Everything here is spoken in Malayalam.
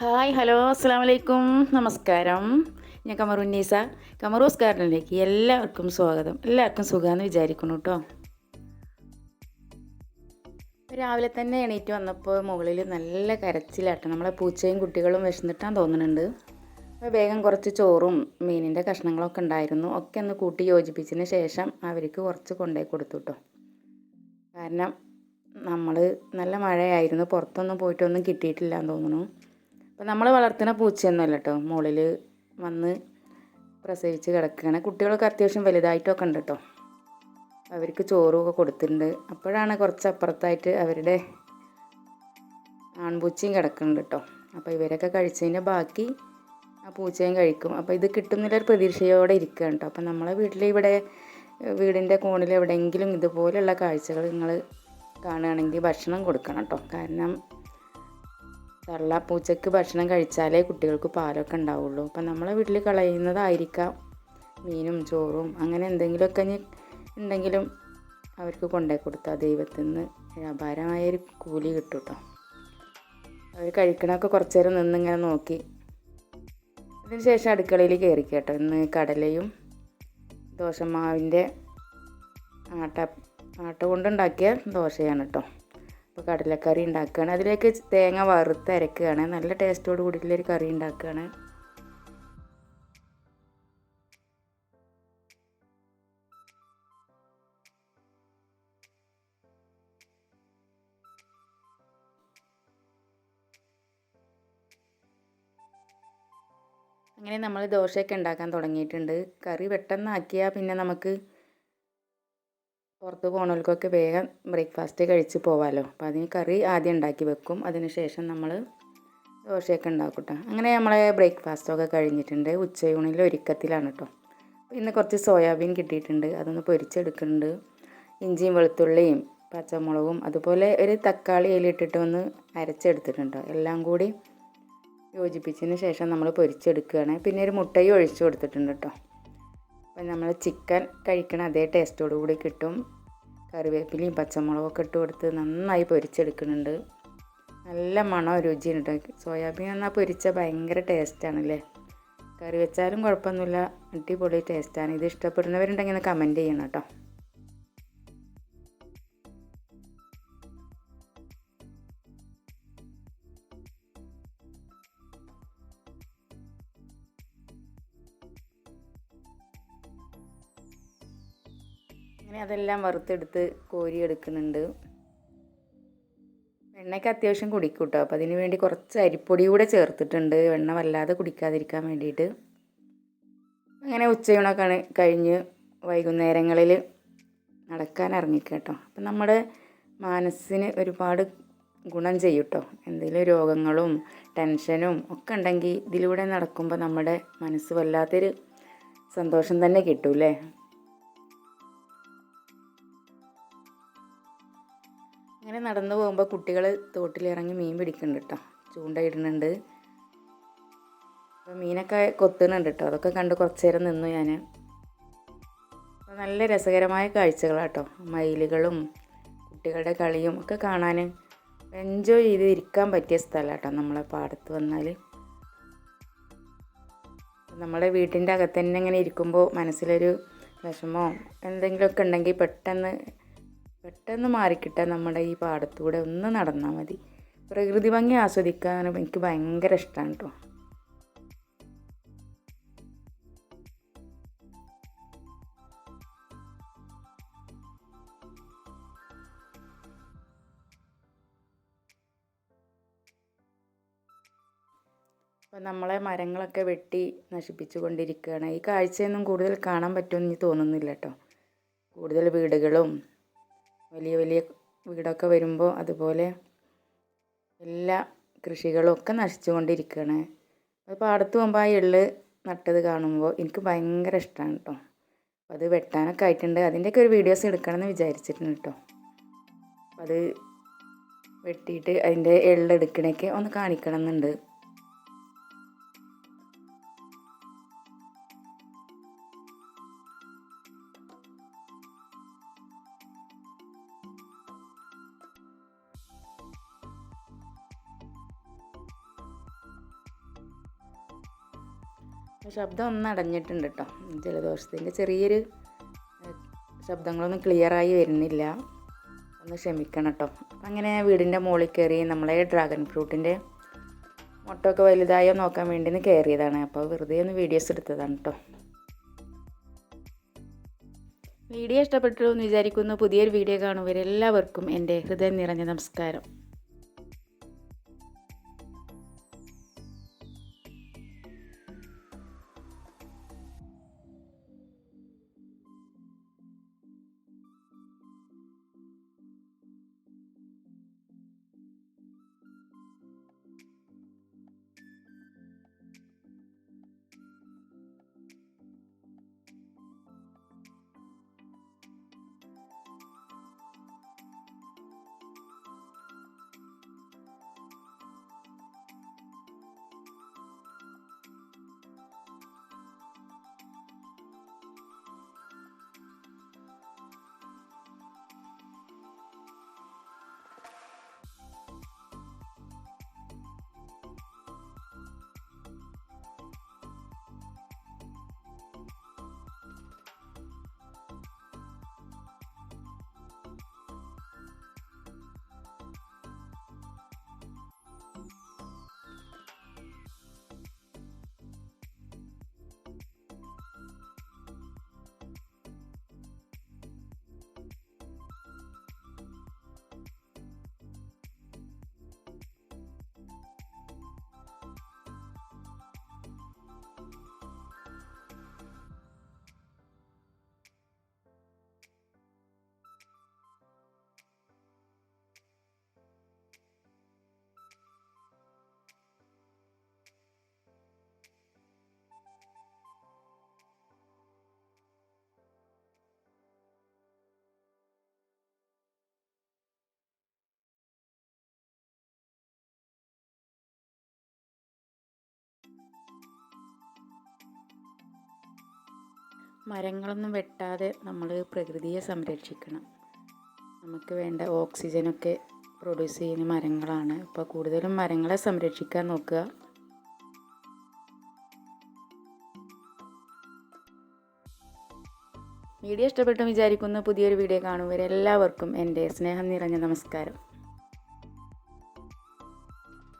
ഹായ് ഹലോ അസ്സാം വലൈക്കും നമസ്കാരം. ഞാൻ കമറുന്നീസ കമറൂസ് ഗാർഡനിലേക്ക് എല്ലാവർക്കും സ്വാഗതം. എല്ലാവർക്കും സുഖമെന്ന് വിചാരിക്കുന്നു കേട്ടോ രാവിലെ തന്നെ എണീറ്റ് വന്നപ്പോൾ മുകളിൽ നല്ല കരച്ചിലാട്ടോ. നമ്മളെ പൂച്ചയും കുട്ടികളും വിശന്നിട്ടാന്ന് തോന്നുന്നുണ്ട്. അപ്പോൾ വേഗം കുറച്ച് ചോറും മീനിന്റെ കഷ്ണങ്ങളൊക്കെ ഉണ്ടായിരുന്നു. ഒക്കെ ഒന്ന് കൂട്ടി യോജിപ്പിച്ചതിന് ശേഷം അവർക്ക് കുറച്ച് കൊണ്ടുപോയി കൊടുത്തു കേട്ടോ കാരണം നമ്മൾ നല്ല മഴയായിരുന്നു. പുറത്തൊന്നും പോയിട്ടൊന്നും കിട്ടിയിട്ടില്ല എന്ന് തോന്നുന്നു. അപ്പോൾ നമ്മൾ വളർത്തുന്ന പൂച്ചയൊന്നുമല്ല കേട്ടോ മുകളിൽ വന്ന് പ്രസവിച്ച് കിടക്കുകയാണ്. കുട്ടികളൊക്കെ അത്യാവശ്യം വലുതായിട്ടൊക്കെ ഉണ്ട് കേട്ടോ അവർക്ക് ചോറുമൊക്കെ കൊടുത്തിട്ടുണ്ട്. അപ്പോഴാണ് കുറച്ച് അപ്പുറത്തായിട്ട് അവരുടെ ആൺപൂച്ചയും കിടക്കുന്നുണ്ട് കേട്ടോ അപ്പോൾ ഇവരൊക്കെ കഴിച്ചതിന്റെ ബാക്കി ആ പൂച്ചയും കഴിക്കും. അപ്പോൾ ഇത് കിട്ടുന്നില്ലൊരു പ്രതീക്ഷയോടെ ഇരിക്കുകയാണ് കേട്ടോ. അപ്പോൾ നമ്മളെ വീട്ടിൽ ഇവിടെ വീടിന്റെ കോണിൽ എവിടെയെങ്കിലും ഇതുപോലെയുള്ള കാഴ്ചകൾ നിങ്ങൾ കാണുകയാണെങ്കിൽ ഭക്ഷണം കൊടുക്കണം കേട്ടോ. കാരണം തള്ള പൂച്ചയ്ക്ക് ഭക്ഷണം കഴിച്ചാലേ കുട്ടികൾക്ക് പാലൊക്കെ ഉണ്ടാവുള്ളൂ. അപ്പം നമ്മളെ വീട്ടിൽ കളയുന്നതായിരിക്കാം. മീനും ചോറും അങ്ങനെ എന്തെങ്കിലുമൊക്കെ ഉണ്ടെങ്കിലും അവർക്ക് കൊണ്ടേ കൊടുത്താൽ ദൈവത്തിൽ നിന്ന് അപാരമായൊരു കൂലി കിട്ടും കേട്ടോ അവർ കഴിക്കണമൊക്കെ കുറച്ച് നേരം നിന്നിങ്ങനെ നോക്കി. അതിന് ശേഷം അടുക്കളയിൽ കയറി കേട്ടോ. ഇന്ന് കടലയും ദോശമാവിന്റെ ആട്ട ആട്ട കൊണ്ടുണ്ടാക്കിയ ദോശയാണ് കേട്ടോ അപ്പോൾ കടലക്കറി ഉണ്ടാക്കുകയാണ് അതിലേക്ക് തേങ്ങ വറുത്ത് അരക്കുകയാണ് നല്ല ടേസ്റ്റോട് കൂടിയിട്ടുള്ളൊരു കറി ഉണ്ടാക്കുകയാണ് അങ്ങനെ നമ്മൾ ദോശയൊക്കെ ഉണ്ടാക്കാൻ തുടങ്ങിയിട്ടുണ്ട്. കറി പെട്ടെന്നാക്കിയാൽ പിന്നെ നമുക്ക് പുറത്ത് പോകണവർക്കൊക്കെ വേഗം ബ്രേക്ക്ഫാസ്റ്റ് കഴിച്ച് പോവാമല്ലോ അപ്പോൾ അതിന് കറി ആദ്യം ഉണ്ടാക്കി വെക്കും. അതിനുശേഷം നമ്മൾ ദോശയൊക്കെ ഉണ്ടാക്കും കേട്ടോ അങ്ങനെ നമ്മളെ ബ്രേക്ക്ഫാസ്റ്റൊക്കെ കഴിഞ്ഞിട്ടുണ്ട്. ഉച്ചയൂണിൽ ഒരുക്കത്തിലാണ് കേട്ടോ ഇന്ന് കുറച്ച് സോയാബീൻ കിട്ടിയിട്ടുണ്ട്. അതൊന്ന് പൊരിച്ചെടുക്കുന്നുണ്ട്. ഇഞ്ചിയും വെളുത്തുള്ളിയും പച്ചമുളകും അതുപോലെ ഒരു തക്കാളി അതിലിട്ടിട്ട് ഒന്ന് അരച്ചെടുത്തിട്ടുണ്ട് എല്ലാം കൂടി യോജിപ്പിച്ചതിന് ശേഷം നമ്മൾ പൊരിച്ചെടുക്കുകയാണ്. പിന്നെ ഒരു മുട്ടയും ഒഴിച്ചു കൊടുത്തിട്ടുണ്ട് കേട്ടോ അപ്പം നമ്മൾ ചിക്കൻ കഴിക്കണ അതേ ടേസ്റ്റോടു കൂടി കിട്ടും. കറിവേപ്പിലയും പച്ചമുളകൊക്കെ ഇട്ട് കൊടുത്ത് നന്നായി പൊരിച്ചെടുക്കുന്നുണ്ട്. നല്ല മണോ രുചിയുണ്ട് സോയാബീൻ എന്നാൽ പൊരിച്ച ഭയങ്കര ടേസ്റ്റാണല്ലേ കറി വെച്ചാലും കുഴപ്പമൊന്നുമില്ല. അടിപൊളി ടേസ്റ്റാണ് ഇത് ഇഷ്ടപ്പെടുന്നവരുണ്ടെങ്കിൽ കമന്റ് ചെയ്യണം കേട്ടോ. അങ്ങനെ അതെല്ലാം വറുത്തെടുത്ത് കോരി എടുക്കുന്നുണ്ട് വെണ്ണയ്ക്ക് അത്യാവശ്യം കുടിക്കും കേട്ടോ അപ്പോൾ അതിന് വേണ്ടി കുറച്ച് അരിപ്പൊടി കൂടെ ചേർത്തിട്ടുണ്ട്. വെണ്ണ വല്ലാതെ കുടിക്കാതിരിക്കാൻ വേണ്ടിയിട്ട്. അങ്ങനെ ഉച്ചയൂണൊക്കെ കഴിഞ്ഞ് വൈകുന്നേരങ്ങളിൽ നടക്കാൻ ഇറങ്ങിക്കേട്ടോ അപ്പം നമ്മുടെ മനസ്സിന് ഒരുപാട് ഗുണം ചെയ്യും കേട്ടോ എന്തെങ്കിലും രോഗങ്ങളും ടെൻഷനും ഒക്കെ ഉണ്ടെങ്കിൽ ഇതിലൂടെ നടക്കുമ്പോൾ നമ്മുടെ മനസ്സ് വല്ലാത്തൊരു സന്തോഷം തന്നെ കിട്ടൂല്ലേ? അങ്ങനെ നടന്നു പോകുമ്പോൾ കുട്ടികൾ തോട്ടിലിറങ്ങി മീൻ പിടിക്കുന്നുണ്ട് കേട്ടോ ചൂണ്ട ഇടുന്നുണ്ട് അപ്പോൾ മീനൊക്കെ കൊത്തുന്നുണ്ട് കേട്ടോ അതൊക്കെ കണ്ട് കുറച്ച് നേരം നിന്നു ഞാൻ അപ്പോൾ നല്ല രസകരമായ കാഴ്ചകളാട്ടോ മയിലുകളും കുട്ടികളുടെ കളിയും ഒക്കെ കാണാൻ എൻജോയ് ചെയ്ത് ഇരിക്കാൻ പറ്റിയ സ്ഥലം കേട്ടോ നമ്മളെ പാടത്ത് വന്നാൽ നമ്മുടെ വീട്ടിന്റെ അകത്ത് തന്നെ ഇങ്ങനെ ഇരിക്കുമ്പോൾ മനസ്സിലൊരു വിഷമോ എന്തെങ്കിലുമൊക്കെ ഉണ്ടെങ്കിൽ പെട്ടെന്ന് പെട്ടെന്ന് മാറിക്കിട്ടാൻ നമ്മുടെ ഈ പാടത്തൂടെ ഒന്ന് നടന്നാൽ മതി. പ്രകൃതി ഭംഗി ആസ്വദിക്കാൻ എനിക്ക് ഭയങ്കര ഇഷ്ടമാണ് കേട്ടോ അപ്പം നമ്മളെ മരങ്ങളൊക്കെ വെട്ടി നശിപ്പിച്ചു കൊണ്ടിരിക്കുകയാണ്. ഈ കാഴ്ചയൊന്നും കൂടുതൽ കാണാൻ പറ്റുമെന്ന് തോന്നുന്നില്ല കേട്ടോ കൂടുതൽ വീടുകളും വലിയ വലിയ വീടൊക്കെ വരുമ്പോൾ അതുപോലെ എല്ലാ കൃഷികളും ഒക്കെ നശിച്ചു കൊണ്ടിരിക്കുകയാണ് അത് പാടത്ത് പോകുമ്പോൾ ആ എള്ള് നട്ടത് കാണുമ്പോൾ എനിക്ക് ഭയങ്കര ഇഷ്ടമാണ് കേട്ടോ അത് വെട്ടാനൊക്കെ ആയിട്ടുണ്ട്. അതിന്റെയൊക്കെ ഒരു വീഡിയോസ് എടുക്കണമെന്ന് വിചാരിച്ചിട്ടുണ്ട് കേട്ടോ അത് വെട്ടിയിട്ട് അതിന്റെ എള്ളെടുക്കണേക്ക് ഒന്ന് കാണിക്കണം എന്നുണ്ട് ശബ്ദം ഒന്ന് അടഞ്ഞിട്ടുണ്ട് കേട്ടോ ജലദോഷത്തിന്റെ ചെറിയൊരു ശബ്ദങ്ങളൊന്നും ക്ലിയറായി വരുന്നില്ല. ഒന്ന് ക്ഷമിക്കണം കേട്ടോ അങ്ങനെ വീടിന്റെ മുകളിൽ കയറി നമ്മളെ ഡ്രാഗൺ ഫ്രൂട്ടിന്റെ മുട്ടൊക്കെ വലുതായോ നോക്കാൻ വേണ്ടി ഒന്ന് കയറിയതാണ്. അപ്പോൾ വെറുതെ ഒന്ന് വീഡിയോസ് എടുത്തതാണ് കേട്ടോ വീഡിയോ ഇഷ്ടപ്പെട്ടു എന്ന് വിചാരിക്കുന്നു. പുതിയൊരു വീഡിയോ കാണുമ്പോൾ എല്ലാവർക്കും എന്റെ ഹൃദയം നിറഞ്ഞ നമസ്കാരം. മരങ്ങളൊന്നും വെട്ടാതെ നമ്മൾ പ്രകൃതിയെ സംരക്ഷിക്കണം. നമുക്ക് വേണ്ട ഓക്സിജനൊക്കെ പ്രൊഡ്യൂസ് ചെയ്യുന്ന മരങ്ങളാണ്. അപ്പോൾ കൂടുതലും മരങ്ങളെ സംരക്ഷിക്കാൻ നോക്കുക. വീഡിയോ ഇഷ്ടപ്പെട്ടു വിചാരിക്കുന്ന. പുതിയൊരു വീഡിയോ കാണുമ്പോൾ എല്ലാവർക്കും എന്റെ സ്നേഹം നിറഞ്ഞ നമസ്കാരം.